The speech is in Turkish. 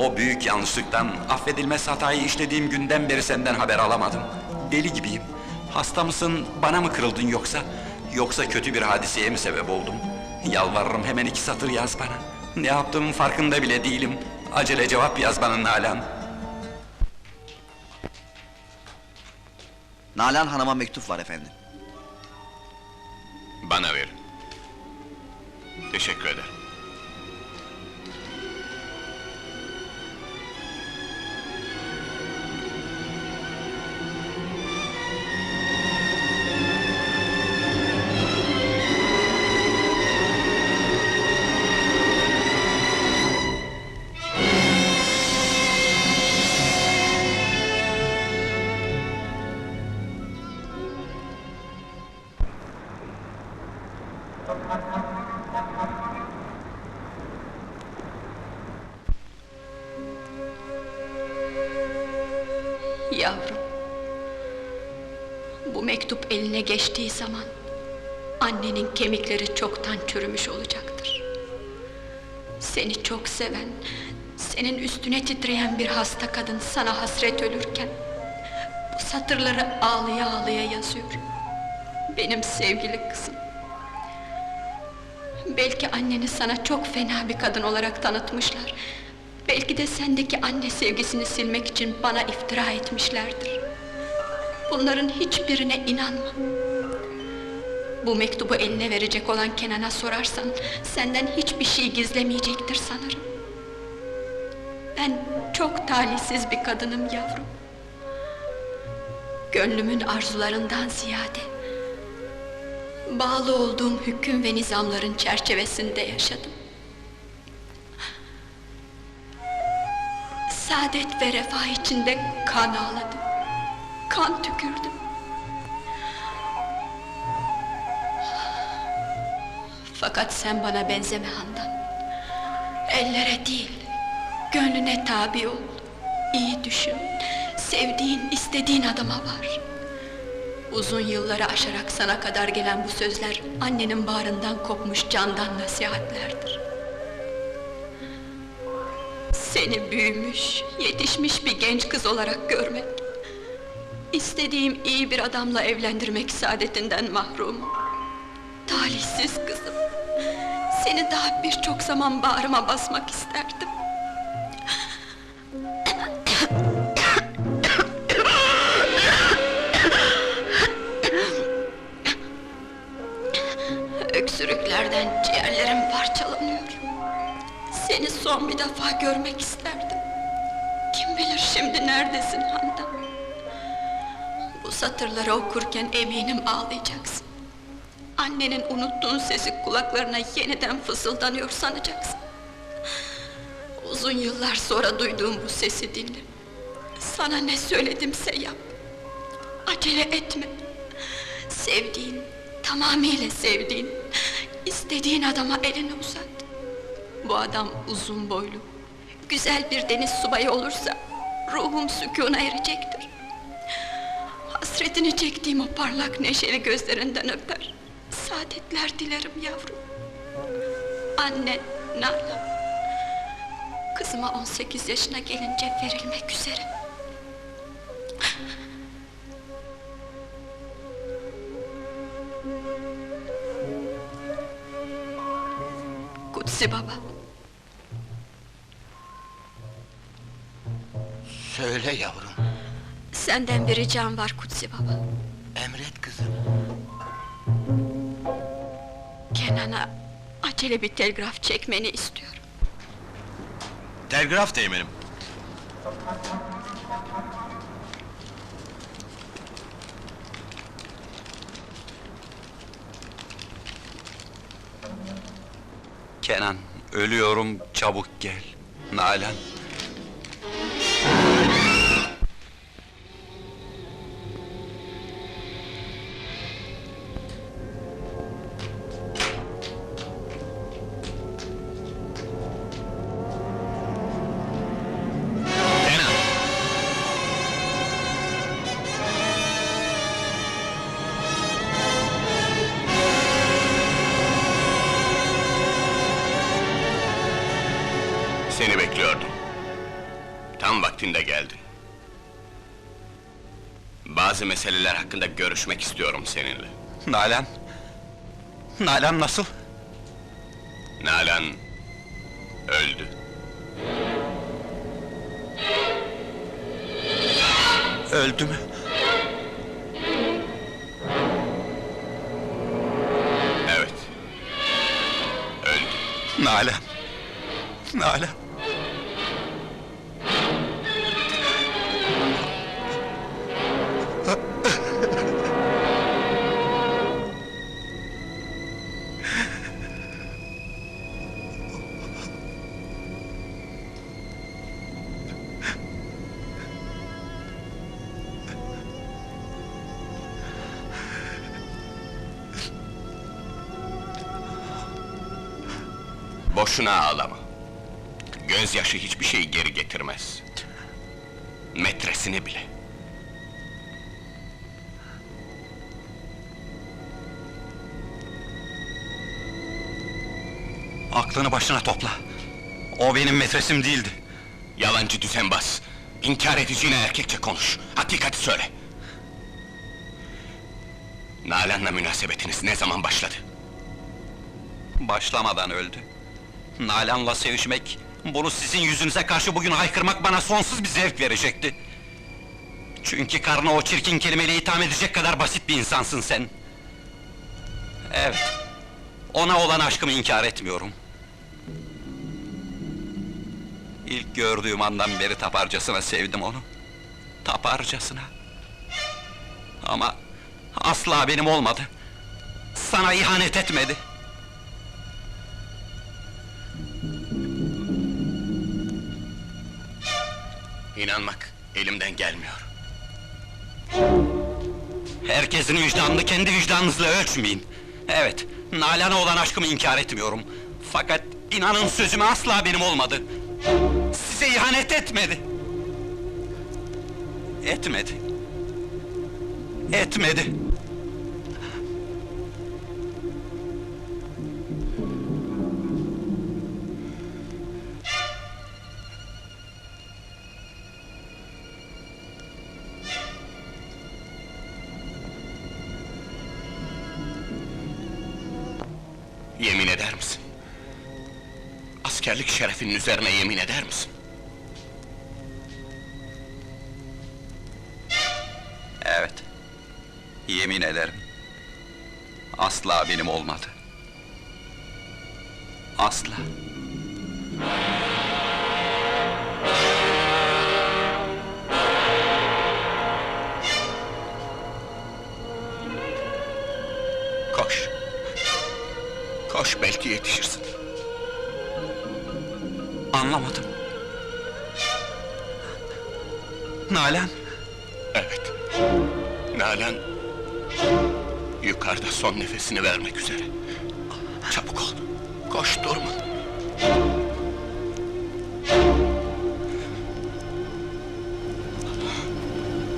O büyük yanlışlıktan, affedilmez hatayı işlediğim günden beri senden haber alamadım. Deli gibiyim. Hasta mısın, bana mı kırıldın yoksa? Yoksa kötü bir hadiseye mi sebep oldum? Yalvarırım hemen iki satır yaz bana. Ne yaptığımın farkında bile değilim. Acele cevap yaz bana Nalan. Nalan Hanım'a mektup var efendim. Bana verin. Teşekkür ederim. Yavrum. Bu mektup eline geçtiği zaman annenin kemikleri çoktan çürümüş olacaktır. Seni çok seven, senin üstüne titreyen bir hasta kadın sana hasret ölürken bu satırları ağlaya ağlaya yazıyor. Benim sevgili kızım. Belki anneni sana çok fena bir kadın olarak tanıtmışlar. Belki de sendeki anne sevgisini silmek için bana iftira etmişlerdir. Bunların hiçbirine inanma. Bu mektubu eline verecek olan Kenan'a sorarsan, senden hiçbir şey gizlemeyecektir sanırım. Ben çok talihsiz bir kadınım yavrum. Gönlümün arzularından ziyade, bağlı olduğum hüküm ve nizamların çerçevesinde yaşadım. Saadet ve refah içinde kan ağladım. Kan tükürdüm. Fakat sen bana benzeme Handan. Ellere değil, gönlüne tabi ol. İyi düşün, sevdiğin, istediğin adama var. Uzun yılları aşarak sana kadar gelen bu sözler... ...annenin bağrından kopmuş candan nasihatlerdir. Seni büyümüş, yetişmiş bir genç kız olarak görmek... ...istediğim iyi bir adamla evlendirmek saadetinden mahrumum. Talihsiz kızım. Seni daha birçok zaman bağrıma basmak isterdim. Seni son bir defa görmek isterdim. Kim bilir şimdi neredesin Handan? Bu satırları okurken eminim ağlayacaksın. Annenin unuttuğun sesi kulaklarına yeniden fısıldanıyor sanacaksın. Uzun yıllar sonra duyduğum bu sesi dinle. Sana ne söyledimse yap. Acele etme. Sevdiğin, tamamıyla sevdiğin, istediğin adama elini uzat. Bu adam uzun boylu, güzel bir deniz subayı olursa ruhum sükûna erecektir. Hasretini çektiğim o parlak neşeli gözlerinden öper. Saadetler dilerim yavrum. Anne Nala. Kızıma 18 yaşına gelince verilmek üzere. Kutsi Baba. Söyle yavrum, Senden bir ricam var Kutsi Baba. emret kızım. Kenan'a acele bir telgraf çekmeni istiyorum. Telgraf teğmenim. Kenan, ölüyorum, çabuk gel. Nalan. Vaktinde geldin. Bazı meseleler hakkında görüşmek istiyorum seninle. Nalan... Nalan nasıl? Nalan öldü. Öldü mü? Evet. Öldü. Nalan... Nalan... Boşuna ağlama. Gözyaşı hiçbir şeyi geri getirmez. Metresini bile. Aklını başına topla. O benim metresim değildi. Yalancı düzenbaz. İnkar edeceğine erkekçe konuş. Hakikati söyle. Nalan'la münasebetiniz ne zaman başladı? Başlamadan öldü. Nalan'la sevişmek, bunu sizin yüzünüze karşı bugün haykırmak bana sonsuz bir zevk verecekti. Çünkü karnı o çirkin kelimeyle itham edecek kadar basit bir insansın sen. Evet, ona olan aşkımı inkar etmiyorum. İlk gördüğüm andan beri taparcasına sevdim onu. Taparcasına. Ama asla benim olmadı. Sana ihanet etmedi. İnanmak elimden gelmiyor. Herkesin vicdanını kendi vicdanınızla ölçmeyin. Evet, Nalan'a olan aşkımı inkar etmiyorum. Fakat inanın sözüme asla benim olmadı. Size ihanet etmedi. Etmedi. Etmedi. Askerlik şerefinin üzerine yemin eder misin? Evet. Yemin ederim. Asla benim olmadı. Asla. Koş. Koş belki yetişirsin. Anlamadım. Nalan, Evet. Nalan... Yukarıda son nefesini vermek üzere. Çabuk ol. Koş durma.